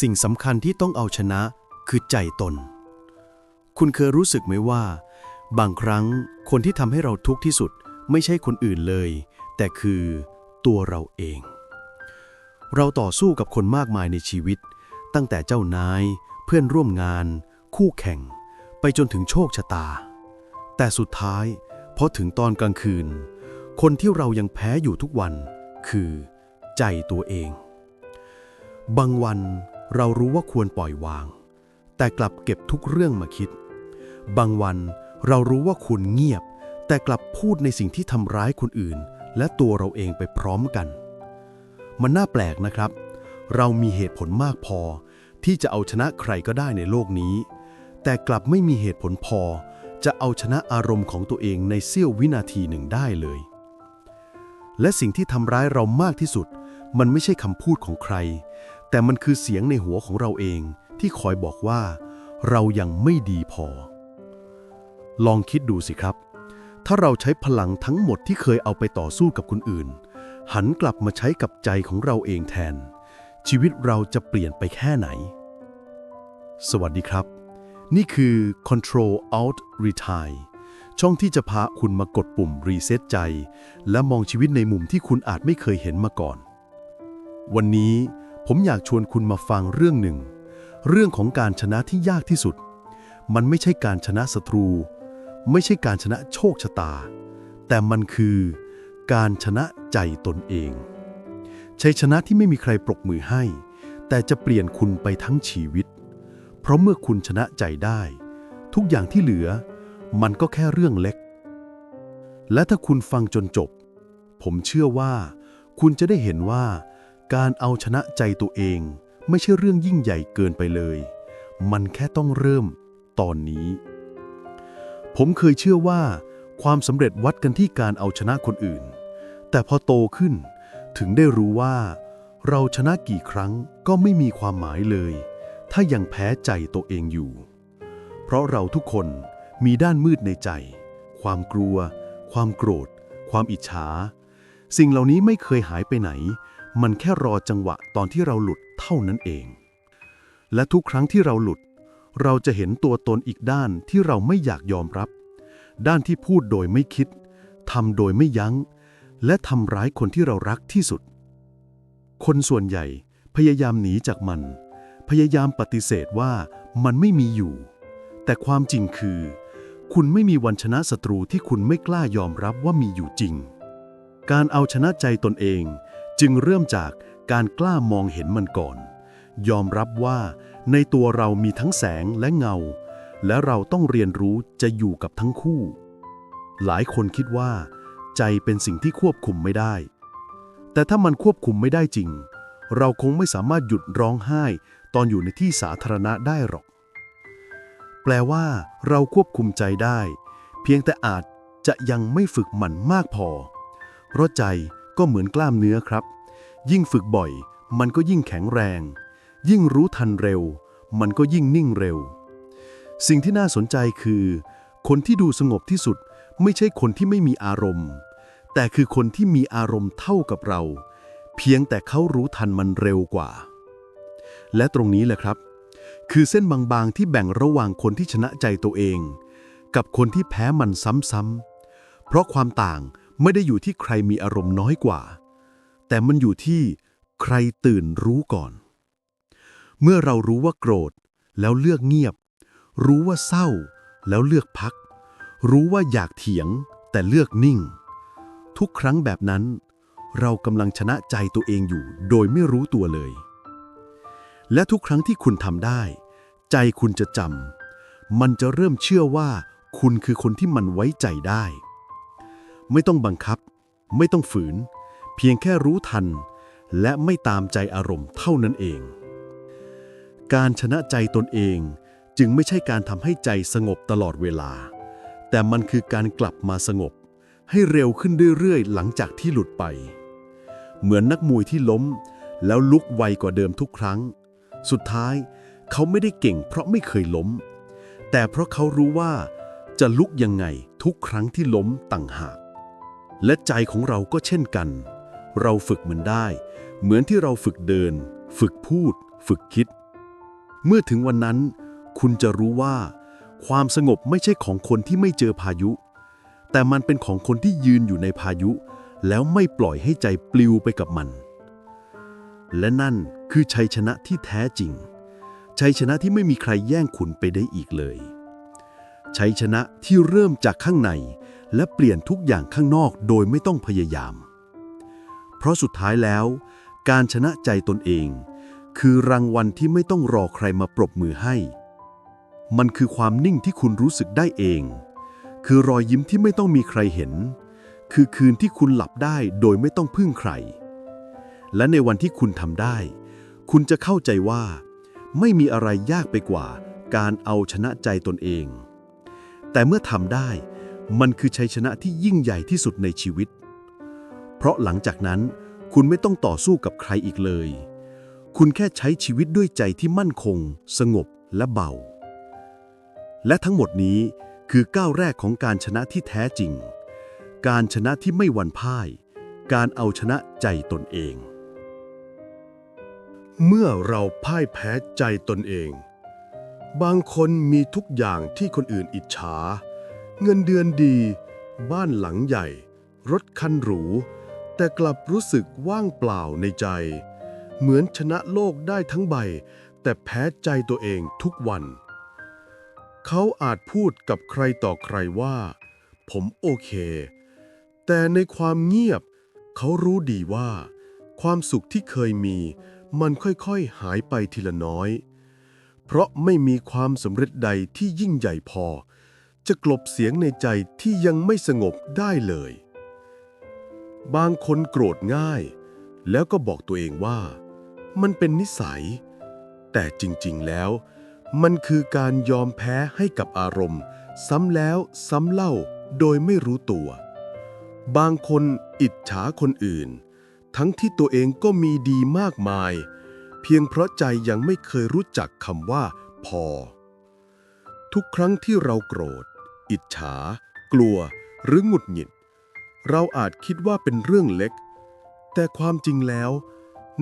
สิ่งสำคัญที่ต้องเอาชนะคือใจตน คุณเคยรู้สึกไหมว่า บางครั้งคนที่ทำให้เราทุกข์ที่สุดไม่ใช่คนอื่นเลย แต่คือตัวเราเอง เราต่อสู้กับคนมากมายในชีวิต ตั้งแต่เจ้านาย เพื่อนร่วมงาน คู่แข่ง ไปจนถึงโชคชะตา แต่สุดท้ายพอถึงตอนกลางคืน คนที่เรายังแพ้อยู่ทุกวัน คือ ใจตัวเอง บางวัน เรารู้ว่าควรปล่อยวาง แต่กลับเก็บทุกเรื่องมาคิด บางวันเรารู้ว่าควรเงียบ แต่กลับพูดในสิ่งที่ทำร้ายคนอื่น และตัวเราเองไปพร้อมกัน มันน่าแปลกนะครับ เรามีเหตุผลมากพอ ที่จะเอาชนะใครก็ได้ในโลกนี้ แต่กลับไม่มีเหตุผลพอ จะเอาชนะอารมณ์ของตัวเองในเสี้ยววินาทีหนึ่งได้เลย และสิ่งที่ทำร้ายเรามากที่สุด มันไม่ใช่คำพูดของใคร แต่มันคือเสียงในหัวของเราเองที่คอยบอกว่า เรายังไม่ดีพอ ลองคิดดูสิครับ ถ้าเราใช้พลังทั้งหมดที่เคยเอาไปต่อสู้กับคนอื่น หันกลับมาใช้กับใจของเราเองแทน ชีวิตเราจะเปลี่ยนไปแค่ไหน สวัสดีครับ นี่คือ Control Alt Retire ช่องที่จะพาคุณมากดปุ่มรีเซ็ตใจ และมองชีวิตในมุมที่คุณอาจไม่เคยเห็นมาก่อน วันนี้ ผมอยากชวนคุณมาฟังเรื่องหนึ่ง เรื่องของการชนะที่ยากที่สุด มันไม่ใช่การชนะศัตรู ไม่ใช่การชนะโชคชะตา แต่มันคือการชนะใจตนเอง ชัยชนะที่ไม่มีใครปรบมือให้ แต่จะเปลี่ยนคุณไปทั้งชีวิต เพราะเมื่อคุณชนะใจได้ ทุกอย่างที่เหลือ มันก็แค่เรื่องเล็ก และถ้าคุณฟังจนจบ ผมเชื่อว่า คุณจะได้เห็นว่า การเอาชนะใจตัวเองไม่ใช่เรื่องยิ่งใหญ่เกินไปเลย มันแค่ต้องเริ่มตอนนี้ ผมเคยเชื่อว่า ความสำเร็จวัดกันที่การเอาชนะคนอื่น แต่พอโตขึ้นถึงได้รู้ว่า เราชนะกี่ครั้งก็ไม่มีความหมายเลย ถ้ายังแพ้ใจตัวเองอยู่ เพราะเราทุกคนมีด้านมืดในใจ ความกลัว ความโกรธ ความอิจฉา สิ่งเหล่านี้ไม่เคยหายไปไหน มันแค่รอจังหวะตอนที่เราหลุดเท่านั้นเอง และทุกครั้งที่เราหลุด เราจะเห็นตัวตนอีกด้านที่เราไม่อยากยอมรับ ด้านที่พูดโดยไม่คิดทำโดยไม่ยัง้ง และทำร้ายคนที่เรารักที่สุด คนส่วนใหญ่พยายามหนีจากมัน พยายามปฏิเสธว่ามันไม่มีอยู่ แต่ความจริงคือ คุณไม่มีวันชนะศัตรูที่คุณไม่กล้ายอมรับว่ามีอยู่จริง การเอาชนะใจตนเอง จึงเริ่มจากการกล้ามองเห็นมันก่อน ยอมรับว่าในตัวเรามีทั้งแสงและเงา และเราต้องเรียนรู้จะอยู่กับทั้งคู่ หลายคนคิดว่า ใจเป็นสิ่งที่ควบคุมไม่ได้ แต่ถ้ามันควบคุมไม่ได้จริง เราคงไม่สามารถหยุดร้องไห้ ตอนอยู่ในที่สาธารณะได้หรอก แปลว่า เราควบคุมใจได้ เพียงแต่อาจจะยังไม่ฝึกมันมากพอ เพราะใจ ก็เหมือนกล้ามเนื้อครับ ยิ่งฝึกบ่อย มันก็ยิ่งแข็งแรง ยิ่งรู้ทันเร็ว มันก็ยิ่งนิ่งเร็ว สิ่งที่น่าสนใจคือ คนที่ดูสงบที่สุดไม่ใช่คนที่ไม่มีอารมณ์ แต่คือคนที่มีอารมณ์เท่ากับเรา เพียงแต่เขารู้ทันมันเร็วกว่า และตรงนี้แหละครับ คือเส้นบางๆที่แบ่งระหว่างคนที่ชนะใจตัวเอง กับคนที่แพ้มันซ้ำๆเพราะความต่าง ไม่ได้อยู่ที่ใครมีอารมณ์น้อยกว่า แต่มันอยู่ที่ใครตื่นรู้ก่อน เมื่อเรารู้ว่าโกรธ แล้วเลือกเงียบ รู้ว่าเศร้า แล้วเลือกพัก รู้ว่าอยากเถียง แต่เลือกนิ่ง ทุกครั้งแบบนั้น เรากำลังชนะใจตัวเองอยู่ โดยไม่รู้ตัวเลย และทุกครั้งที่คุณทำได้ ใจคุณจะจำมันจะเริ่มเชื่อว่าคุณคือคนที่มันไว้ใจได้ ไม่ต้องบังคับ ไม่ต้องฝืน เพียงแค่รู้ทัน และไม่ตามใจอารมณ์เท่านั้นเอง การชนะใจตนเองจึงไม่ใช่การทำให้ใจสงบตลอดเวลา แต่มันคือการกลับมาสงบ ให้เร็วขึ้นเรื่อยๆ หลังจากที่หลุดไป เหมือนนักมวยที่ล้ม แล้วลุกไวกว่าเดิมทุกครั้ง สุดท้ายเขาไม่ได้เก่งเพราะไม่เคยล้ม แต่เพราะเขารู้ว่าจะลุกยังไงทุกครั้งที่ล้มต่างหาก และใจของเราก็เช่นกัน เราฝึกมันได้ เหมือนที่เราฝึกเดิน ฝึกพูด ฝึกคิด เมื่อถึงวันนั้น คุณจะรู้ว่า ความสงบไม่ใช่ของคนที่ไม่เจอพายุ แต่มันเป็นของคนที่ยืนอยู่ในพายุ แล้วไม่ปล่อยให้ใจปลิวไปกับมัน และนั่นคือชัยชนะที่แท้จริง ชัยชนะที่ไม่มีใครแย่งคุณไปได้อีกเลย ชัยชนะที่เริ่มจากข้างใน และเปลี่ยนทุกอย่างข้างนอกโดยไม่ต้องพยายาม เพราะสุดท้ายแล้ว การชนะใจตนเอง คือรางวัลที่ไม่ต้องรอใครมาปรบมือให้ มันคือความนิ่งที่คุณรู้สึกได้เอง คือรอยยิ้มที่ไม่ต้องมีใครเห็น คือคืนที่คุณหลับได้โดยไม่ต้องพึ่งใคร และในวันที่คุณทำได้ คุณจะเข้าใจว่า ไม่มีอะไรยากไปกว่า การเอาชนะใจตนเอง แต่เมื่อทำได้ มันคือชัยชนะที่ยิ่งใหญ่ที่สุดในชีวิต เพราะหลังจากนั้นคุณไม่ต้องต่อสู้กับใครอีกเลย คุณแค่ใช้ชีวิตด้วยใจที่มั่นคง สงบและเบา และทั้งหมดนี้คือก้าวแรกของการชนะที่แท้จริง การชนะที่ไม่หวั่นพ่าย การเอาชนะใจตนเอง เมื่อเราพ่ายแพ้ใจตนเอง บางคนมีทุกอย่างที่คนอื่นอิจฉา เงินเดือนดี บ้านหลังใหญ่ รถคันหรู แต่กลับรู้สึกว่างเปล่าในใจ เหมือนชนะโลกได้ทั้งใบ แต่แพ้ใจตัวเองทุกวัน เขาอาจพูดกับใครต่อใครว่า ผมโอเค แต่ในความเงียบ เขารู้ดีว่า ความสุขที่เคยมี มันค่อยๆหายไปทีละน้อย เพราะไม่มีความสำเร็จใดที่ยิ่งใหญ่พอ จะกลบเสียงในใจที่ยังไม่สงบได้เลย บางคนโกรธง่าย แล้วก็บอกตัวเองว่า มันเป็นนิสัย แต่จริงๆแล้ว มันคือการยอมแพ้ให้กับอารมณ์ ซ้ำแล้วซ้ำเล่าโดยไม่รู้ตัว บางคนอิจฉาคนอื่น ทั้งที่ตัวเองก็มีดีมากมาย เพียงเพราะใจยังไม่เคยรู้จักคำว่า พอทุกครั้งที่เราโกรธ อิจฉา กลัว หรือหงุดหงิด เราอาจคิดว่าเป็นเรื่องเล็ก แต่ความจริงแล้ว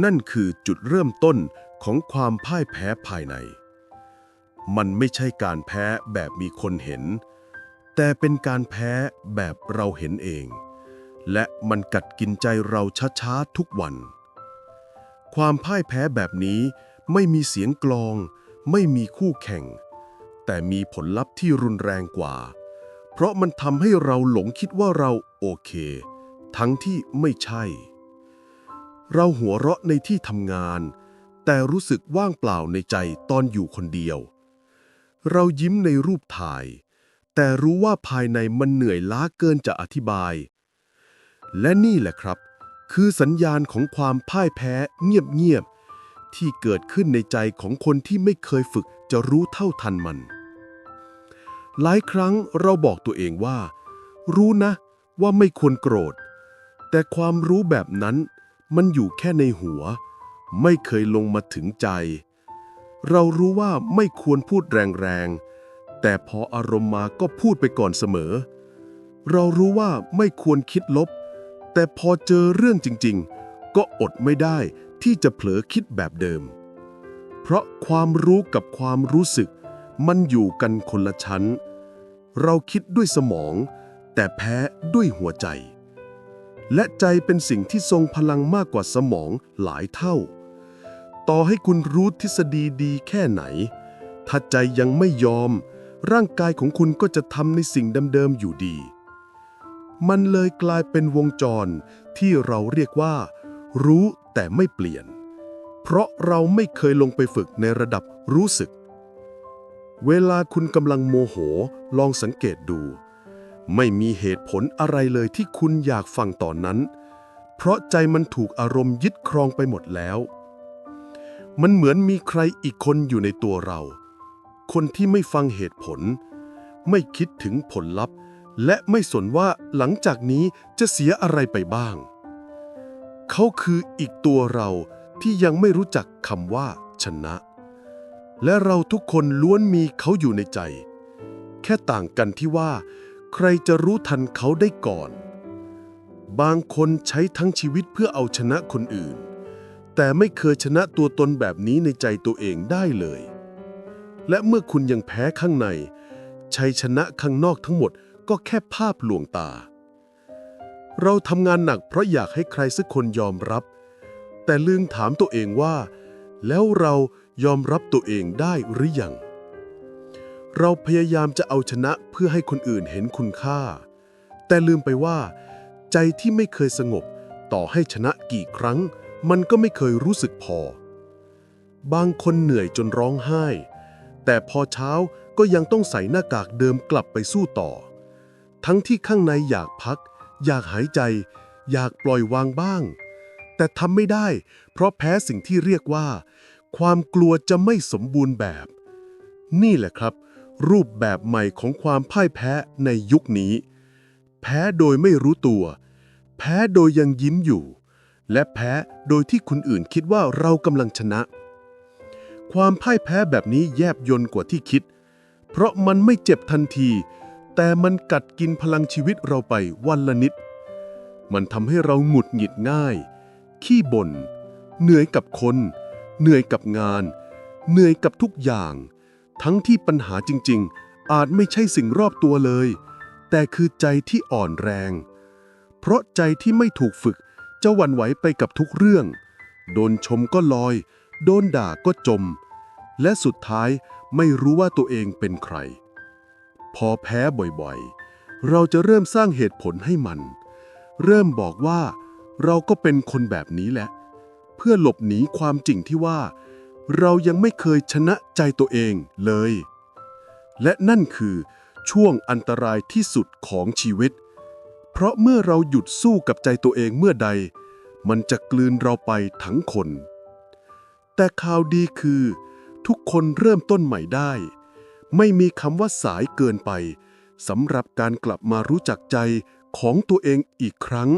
นั่นคือจุดเริ่มต้นของความพ่ายแพ้ภายใน มันไม่ใช่การแพ้แบบมีคนเห็น แต่เป็นการแพ้แบบเราเห็นเอง และมันกัดกินใจเราช้าๆทุกวัน ความพ่ายแพ้แบบนี้ไม่มีเสียงกลอง ไม่มีคู่แข่ง แต่มีผลลัพธ์ที่รุนแรงกว่า เพราะมันทำให้เราหลงคิดว่าเราโอเค ทั้งที่ไม่ใช่ เราหัวเราะในที่ทำงาน แต่รู้สึกว่างเปล่าในใจตอนอยู่คนเดียว เรายิ้มในรูปถ่าย แต่รู้ว่าภายในมันเหนื่อยล้าเกินจะอธิบาย และนี่แหละครับ คือสัญญาณของความพ่ายแพ้เงียบๆที่เกิดขึ้นในใจของคนที่ไม่เคยฝึกจะรู้เท่าทันมัน หลายครั้งเราบอกตัวเองว่า รู้นะว่าไม่ควรโกรธ แต่ความรู้แบบนั้นมันอยู่แค่ในหัว ไม่เคยลงมาถึงใจ เรารู้ว่าไม่ควรพูดแรงๆ แต่พออารมณ์มาก็พูดไปก่อนเสมอ เรารู้ว่าไม่ควรคิดลบ แต่พอเจอเรื่องจริงๆ ก็อดไม่ได้ที่จะเผลอคิดแบบเดิม เพราะความรู้กับความรู้สึกมันอยู่กันคนละชั้น เราคิดด้วยสมอง แต่แพ้ด้วยหัวใจ และใจเป็นสิ่งที่ทรงพลังมากกว่าสมองหลายเท่า ต่อให้คุณรู้ทฤษฎีดีแค่ไหน ถ้าใจยังไม่ยอม ร่างกายของคุณก็จะทำในสิ่งเดิมๆอยู่ดี มันเลยกลายเป็นวงจรที่เราเรียกว่า รู้แต่ไม่เปลี่ยน เพราะเราไม่เคยลงไปฝึกในระดับรู้สึก เวลาคุณกำลังโมโห ลองสังเกตดู ไม่มีเหตุผลอะไรเลยที่คุณอยากฟังตอนนั้น เพราะใจมันถูกอารมณ์ยึดครองไปหมดแล้ว มันเหมือนมีใครอีกคนอยู่ในตัวเรา คนที่ไม่ฟังเหตุผล ไม่คิดถึงผลลัพธ์ และไม่สนว่าหลังจากนี้จะเสียอะไรไปบ้าง เขาคืออีกตัวเราที่ยังไม่รู้จักคำว่าชนะ และเราทุกคนล้วนมีเขาอยู่ในใจ แค่ต่างกันที่ว่า ใครจะรู้ทันเขาได้ก่อน บางคนใช้ทั้งชีวิตเพื่อเอาชนะคนอื่น แต่ไม่เคยชนะตัวตนแบบนี้ในใจตัวเองได้เลย และเมื่อคุณยังแพ้ข้างใน ชัยชนะข้างนอกทั้งหมดก็แค่ภาพลวงตา เราทำงานหนักเพราะอยากให้ใครสักคนยอมรับ แต่ลืมถามตัวเองว่า แล้วเรา ยอมรับตัวเองได้หรือยัง เราพยายามจะเอาชนะเพื่อให้คนอื่นเห็นคุณค่า แต่ลืมไปว่า ใจที่ไม่เคยสงบ ต่อให้ชนะกี่ครั้ง มันก็ไม่เคยรู้สึกพอ บางคนเหนื่อยจนร้องไห้ แต่พอเช้าก็ยังต้องใส่หน้ากากเดิมกลับไปสู้ต่อ ทั้งที่ข้างในอยากพัก อยากหายใจ อยากปล่อยวางบ้าง แต่ทำไม่ได้ เพราะแพ้สิ่งที่เรียกว่า ความกลัวจะไม่สมบูรณ์แบบ นี่แหละครับ รูปแบบใหม่ของความพ่ายแพ้ในยุคนี้ แพ้โดยไม่รู้ตัว แพ้โดยยังยิ้มอยู่ และแพ้โดยที่คนอื่นคิดว่าเรากำลังชนะ ความพ่ายแพ้แบบนี้แยบยนกว่าที่คิด เพราะมันไม่เจ็บทันที แต่มันกัดกินพลังชีวิตเราไปวันละนิด มันทำให้เราหงุดหงิดง่าย ขี้บ่นเหนื่อยกับคน เหนื่อยกับงาน เหนื่อยกับทุกอย่าง ทั้งที่ปัญหาจริง ๆ อาจไม่ใช่สิ่งรอบตัวเลย แต่คือใจที่อ่อนแรง เพราะใจที่ไม่ถูกฝึกจะหวั่นไหวไปกับทุกเรื่อง โดนชมก็ลอย โดนด่าก็จม และสุดท้ายไม่รู้ว่าตัวเองเป็นใคร พอแพ้บ่อยๆ เราจะเริ่มสร้างเหตุผลให้มัน เริ่มบอกว่าเราก็เป็นคนแบบนี้แหละ เพื่อหลบหนีความจริงที่ว่า เรายังไม่เคยชนะใจตัวเองเลย และนั่นคือช่วงอันตรายที่สุดของชีวิต เพราะเมื่อเราหยุดสู้กับใจตัวเองเมื่อใด มันจะกลืนเราไปทั้งคน แต่ข่าวดีคือ ทุกคนเริ่มต้นใหม่ได้ ไม่มีคำว่าสายเกินไปสำหรับการกลับมารู้จักใจของตัวเองอีกครั้ง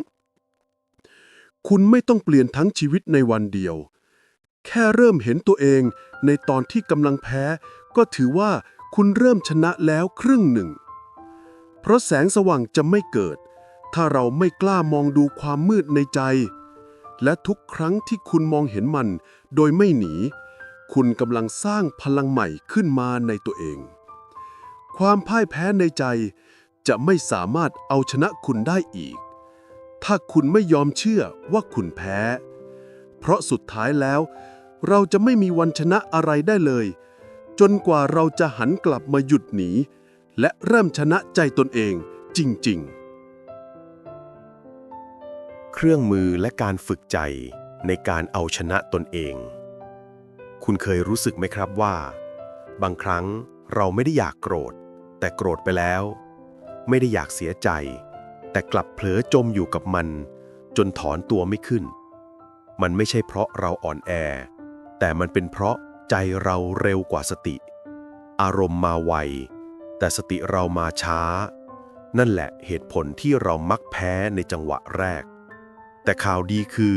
คุณไม่ต้องเปลี่ยนทั้งชีวิตในวันเดียว แค่เริ่มเห็นตัวเองในตอนที่กำลังแพ้ ก็ถือว่าคุณเริ่มชนะแล้วครึ่งหนึ่ง เพราะแสงสว่างจะไม่เกิด ถ้าเราไม่กล้ามองดูความมืดในใจ และทุกครั้งที่คุณมองเห็นมัน โดยไม่หนี คุณกำลังสร้างพลังใหม่ขึ้นมาในตัวเอง ความพ่ายแพ้ในใจจะไม่สามารถเอาชนะคุณได้อีก ถ้าคุณไม่ยอมเชื่อว่าคุณแพ้ เพราะสุดท้ายแล้ว เราจะไม่มีวันชนะอะไรได้เลย จนกว่าเราจะหันกลับมาหยุดหนี และเริ่มชนะใจตนเองจริง ๆ เครื่องมือและการฝึกใจในการเอาชนะตนเอง คุณเคยรู้สึกไหมครับว่า บางครั้งเราไม่ได้อยากโกรธ แต่โกรธไปแล้ว ไม่ได้อยากเสียใจ แต่กลับเผลอจมอยู่กับมัน จนถอนตัวไม่ขึ้น มันไม่ใช่เพราะเราอ่อนแอ แต่มันเป็นเพราะใจเราเร็วกว่าสติ อารมณ์มาไว แต่สติเรามาช้า นั่นแหละเหตุผลที่เรามักแพ้ในจังหวะแรก แต่ข่าวดีคือ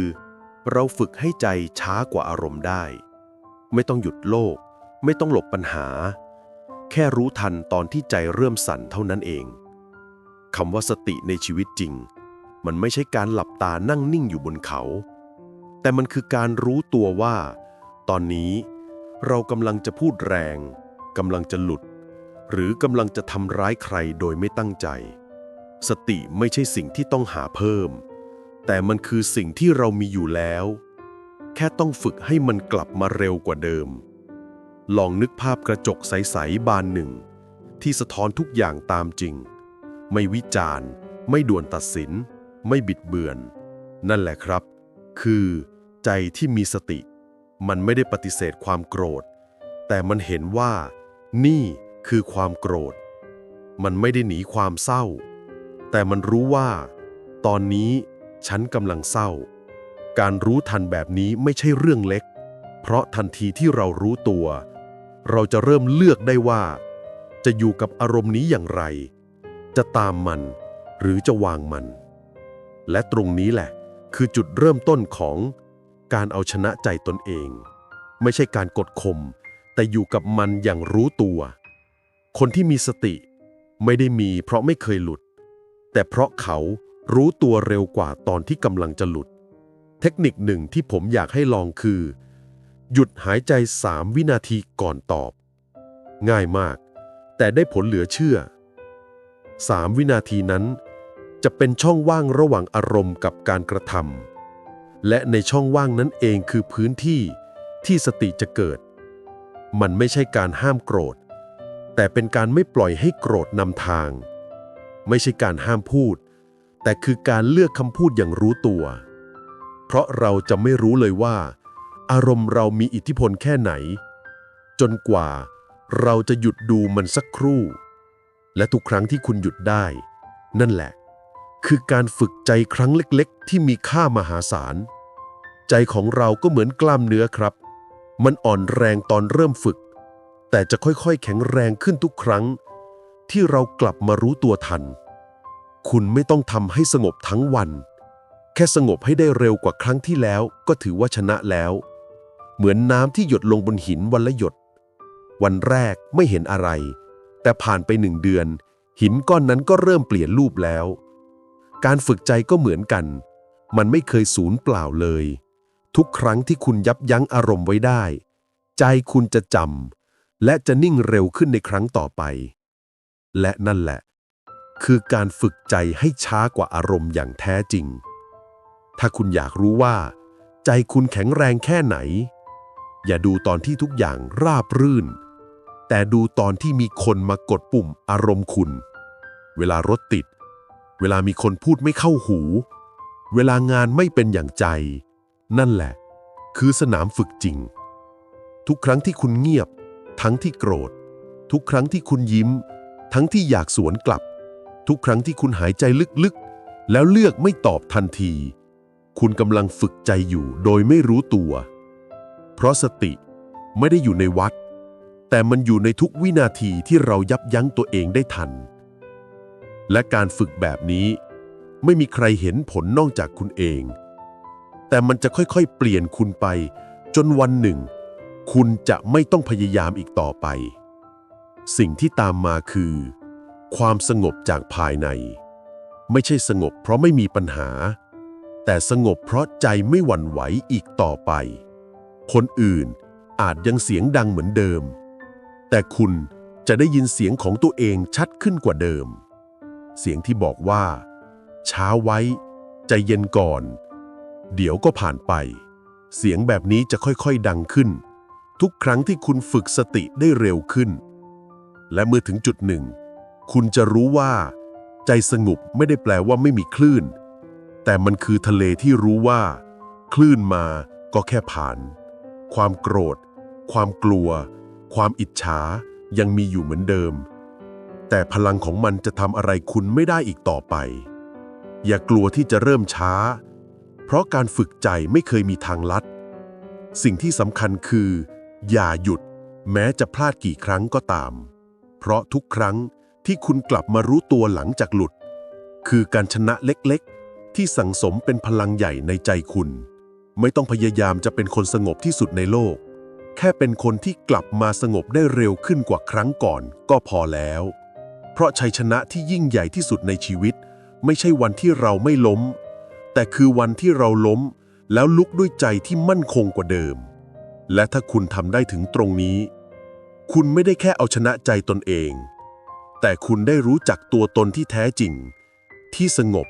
เราฝึกให้ใจช้ากว่าอารมณ์ได้ ไม่ต้องหยุดโลก ไม่ต้องหลบปัญหา แค่รู้ทันตอนที่ใจเริ่มสั่นเท่านั้นเอง คำว่าสติในชีวิตจริง มันไม่ใช่การหลับตานั่งนิ่งอยู่บนเขา แต่มันคือการรู้ตัวว่า ตอนนี้เรากำลังจะพูดแรงกำลังจะหลุด หรือกำลังจะทำร้ายใครโดยไม่ตั้งใจ สติไม่ใช่สิ่งที่ต้องหาเพิ่ม แต่มันคือสิ่งที่เรามีอยู่แล้ว แค่ต้องฝึกให้มันกลับมาเร็วกว่าเดิม ลองนึกภาพกระจกใส ๆ บานหนึ่ง ที่สะท้อนทุกอย่างตามจริง ไม่วิจารณ์ ไม่ด่วนตัดสิน ไม่บิดเบือน นั่นแหละครับ คือใจที่มีสติ มันไม่ได้ปฏิเสธความโกรธ แต่มันเห็นว่า นี่คือความโกรธ มันไม่ได้หนีความเศร้า แต่มันรู้ว่า ตอนนี้ฉันกำลังเศร้า การรู้ทันแบบนี้ไม่ใช่เรื่องเล็ก เพราะทันทีที่เรารู้ตัว เราจะเริ่มเลือกได้ว่า จะอยู่กับอารมณ์นี้อย่างไร จะตามมัน หรือจะวางมัน และตรงนี้แหละ คือจุดเริ่มต้นของการเอาชนะใจตนเอง ไม่ใช่การกดข่มแต่อยู่กับมันอย่างรู้ตัว คนที่มีสติ ไม่ได้มีเพราะไม่เคยหลุด แต่เพราะเขารู้ตัวเร็วกว่าตอนที่กำลังจะหลุด เทคนิคหนึ่งที่ผมอยากให้ลองคือ หยุดหายใจ3วินาทีก่อนตอบ ง่ายมาก แต่ได้ผลเหลือเชื่อ 3 วินาทีนั้น จะเป็นช่องว่างระหว่างอารมณ์กับการกระทำและในช่องว่างนั้นเองคือพื้นที่ที่สติจะเกิด มันไม่ใช่การห้ามโกรธ แต่เป็นการไม่ปล่อยให้โกรธนำทาง ไม่ใช่การห้ามพูด แต่คือการเลือกคำพูดอย่างรู้ตัว เพราะเราจะไม่รู้เลยว่า อารมณ์เรามีอิทธิพลแค่ไหน จนกว่าเราจะหยุดดูมันสักครู่ และทุกครั้งที่คุณหยุดได้ นั่นแหละ คือการฝึกใจครั้งเล็กๆ ที่มีค่ามหาศาล ใจของเราก็เหมือนกล้ามเนื้อครับ มันอ่อนแรงตอนเริ่มฝึก แต่จะค่อยๆ แข็งแรงขึ้นทุกครั้ง ที่เรากลับมารู้ตัวทัน คุณไม่ต้องทำให้สงบทั้งวัน แค่สงบให้ได้เร็วกว่าครั้งที่แล้ว ก็ถือว่าชนะแล้ว เหมือนน้ำที่หยดลงบนหินวันละหยด วันแรกไม่เห็นอะไร แต่ผ่านไปหนึ่งเดือน หินก้อนนั้นก็เริ่มเปลี่ยนรูปแล้ว การฝึกใจก็เหมือนกัน มันไม่เคยสูญเปล่าเลย ทุกครั้งที่คุณยับยั้งอารมณ์ไว้ได้ ใจคุณจะจำและจะนิ่งเร็วขึ้นในครั้งต่อไป และนั่นแหละ คือการฝึกใจให้ช้ากว่าอารมณ์อย่างแท้จริง ถ้าคุณอยากรู้ว่า ใจคุณแข็งแรงแค่ไหน อย่าดูตอนที่ทุกอย่างราบรื่น แต่ดูตอนที่มีคนมากดปุ่มอารมณ์คุณ เวลารถติด เวลามีคนพูดไม่เข้าหู เวลางานไม่เป็นอย่างใจ นั่นแหละ คือสนามฝึกจริง ทุกครั้งที่คุณเงียบ ทั้งที่โกรธ ทุกครั้งที่คุณยิ้ม ทั้งที่อยากสวนกลับ ทุกครั้งที่คุณหายใจลึกๆ แล้วเลือกไม่ตอบทันที คุณกำลังฝึกใจอยู่โดยไม่รู้ตัว เพราะสติไม่ได้อยู่ในวัด แต่มันอยู่ในทุกวินาทีที่เรายับยั้งตัวเองได้ทัน และการฝึกแบบนี้ไม่มีใครเห็นผลนอกจากคุณเอง แต่มันจะค่อยๆ เปลี่ยนคุณไป จนวันหนึ่ง คุณจะไม่ต้องพยายามอีกต่อไป สิ่งที่ตามมาคือ ความสงบจากภายใน ไม่ใช่สงบเพราะไม่มีปัญหา แต่สงบเพราะใจไม่หวั่นไหวอีกต่อไป คนอื่นอาจยังเสียงดังเหมือนเดิม แต่คุณจะได้ยินเสียงของตัวเองชัดขึ้นกว่าเดิม เสียงที่บอกว่า ช้าไว้ ใจเย็นก่อน เดี๋ยวก็ผ่านไป เสียงแบบนี้จะค่อยๆดังขึ้น ทุกครั้งที่คุณฝึกสติได้เร็วขึ้น และเมื่อถึงจุดหนึ่ง คุณจะรู้ว่า ใจสงบไม่ได้แปลว่าไม่มีคลื่น แต่มันคือทะเลที่รู้ว่า คลื่นมาก็แค่ผ่าน ความโกรธ ความกลัว ความอิจฉายังมีอยู่เหมือนเดิม แต่พลังของมันจะทำอะไรคุณไม่ได้อีกต่อไป อย่ากลัวที่จะเริ่มช้า เพราะการฝึกใจไม่เคยมีทางลัด สิ่งที่สำคัญคือ อย่าหยุด แม้จะพลาดกี่ครั้งก็ตาม เพราะทุกครั้งที่คุณกลับมารู้ตัวหลังจากหลุด คือการชนะเล็กๆ ที่สังสมเป็นพลังใหญ่ในใจคุณ ไม่ต้องพยายามจะเป็นคนสงบที่สุดในโลก แค่เป็นคนที่กลับมาสงบได้เร็วขึ้นกว่าครั้งก่อนก็พอแล้ว เพราะชัยชนะที่ยิ่งใหญ่ที่สุดในชีวิต ไม่ใช่วันที่เราไม่ล้ม แต่คือวันที่เราล้ม แล้วลุกด้วยใจที่มั่นคงกว่าเดิม และถ้าคุณทำได้ถึงตรงนี้ คุณไม่ได้แค่เอาชนะใจตนเอง แต่คุณได้รู้จักตัวตนที่แท้จริง ที่สงบ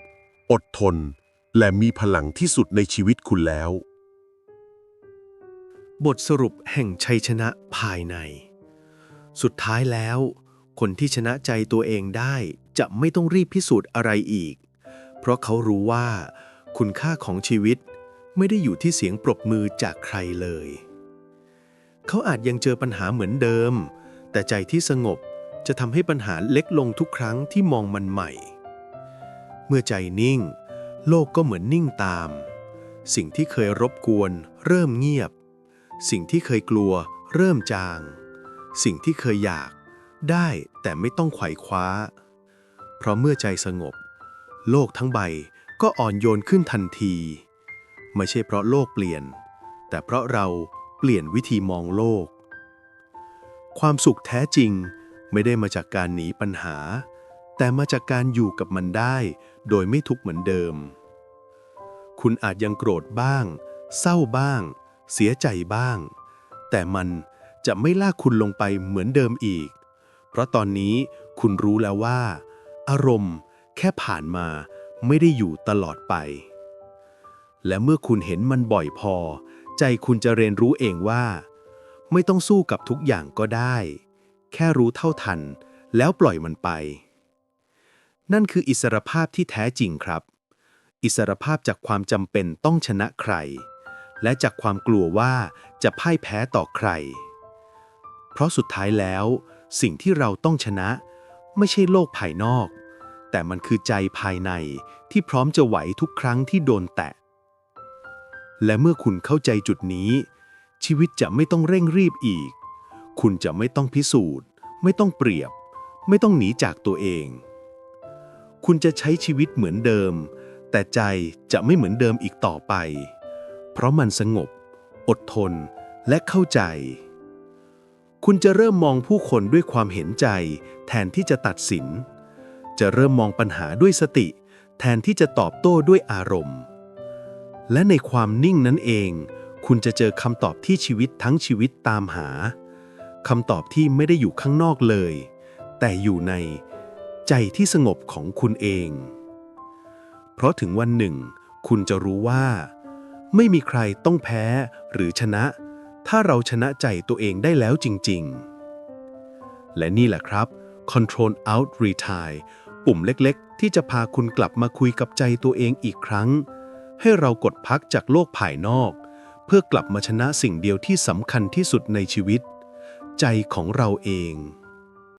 อดทน และมีพลังที่สุดในชีวิตคุณแล้ว บทสรุปแห่งชัยชนะภายใน สุดท้ายแล้ว คนที่ชนะใจตัวเองได้จะไม่ต้องรีบพิสูจน์อะไรอีก เพราะเขารู้ว่า คุณค่าของชีวิตไม่ได้อยู่ที่เสียงปรบมือจากใครเลย เขาอาจยังเจอปัญหาเหมือนเดิม แต่ใจที่สงบจะทำให้ปัญหาเล็กลงทุกครั้งที่มองมันใหม่ เมื่อใจนิ่ง โลกก็เหมือนนิ่งตาม สิ่งที่เคยรบกวน เริ่มเงียบ สิ่งที่เคยกลัว เริ่มจาง สิ่งที่เคยอยาก ได้แต่ไม่ต้องไขว่คว้า เพราะเมื่อใจสงบ โลกทั้งใบก็อ่อนโยนขึ้นทันที ไม่ใช่เพราะโลกเปลี่ยน แต่เพราะเราเปลี่ยนวิธีมองโลก ความสุขแท้จริงไม่ได้มาจากการหนีปัญหา แต่มาจากการอยู่กับมันได้ โดยไม่ทุกข์เหมือนเดิม คุณอาจยังโกรธบ้าง เศร้าบ้าง เสียใจบ้าง แต่มันจะไม่ลากคุณลงไปเหมือนเดิมอีก เพราะตอนนี้คุณรู้แล้วว่า อารมณ์แค่ผ่านมาไม่ได้อยู่ตลอดไป และเมื่อคุณเห็นมันบ่อยพอ ใจคุณจะเรียนรู้เองว่า ไม่ต้องสู้กับทุกอย่างก็ได้ แค่รู้เท่าทัน แล้วปล่อยมันไป นั่นคืออิสรภาพที่แท้จริงครับ อิสรภาพจากความจำเป็นต้องชนะใคร และจากความกลัวว่าจะพ่ายแพ้ต่อใคร เพราะสุดท้ายแล้ว สิ่งที่เราต้องชนะ ไม่ใช่โลกภายนอก แต่มันคือใจภายในที่พร้อมจะไหวทุกครั้งที่โดนแตะ และเมื่อคุณเข้าใจจุดนี้ ชีวิตจะไม่ต้องเร่งรีบอีก คุณจะไม่ต้องพิสูจน์ ไม่ต้องเปรียบ ไม่ต้องหนีจากตัวเอง คุณจะใช้ชีวิตเหมือนเดิม แต่ใจจะไม่เหมือนเดิมอีกต่อไป เพราะมันสงบ อดทนและเข้าใจ คุณจะเริ่มมองผู้คนด้วยความเห็นใจ แทนที่จะตัดสิน จะเริ่มมองปัญหาด้วยสติ แทนที่จะตอบโต้ด้วยอารมณ์ และในความนิ่งนั้นเอง คุณจะเจอคำตอบที่ชีวิตทั้งชีวิตตามหาคำตอบที่ไม่ได้อยู่ข้างนอกเลย แต่อยู่ในใจที่สงบของคุณเอง เพราะถึงวันหนึ่ง คุณจะรู้ว่า ไม่มีใครต้องแพ้หรือชนะ ถ้าเราชนะใจตัวเองได้แล้วจริง ๆ และนี่แหละครับ Control Out Retire ปุ่มเล็กๆ ที่จะพาคุณกลับมาคุยกับใจตัวเองอีกครั้ง ให้เรากดพักจากโลกภายนอก เพื่อกลับมาชนะสิ่งเดียวที่สำคัญที่สุดในชีวิต ใจของเราเอง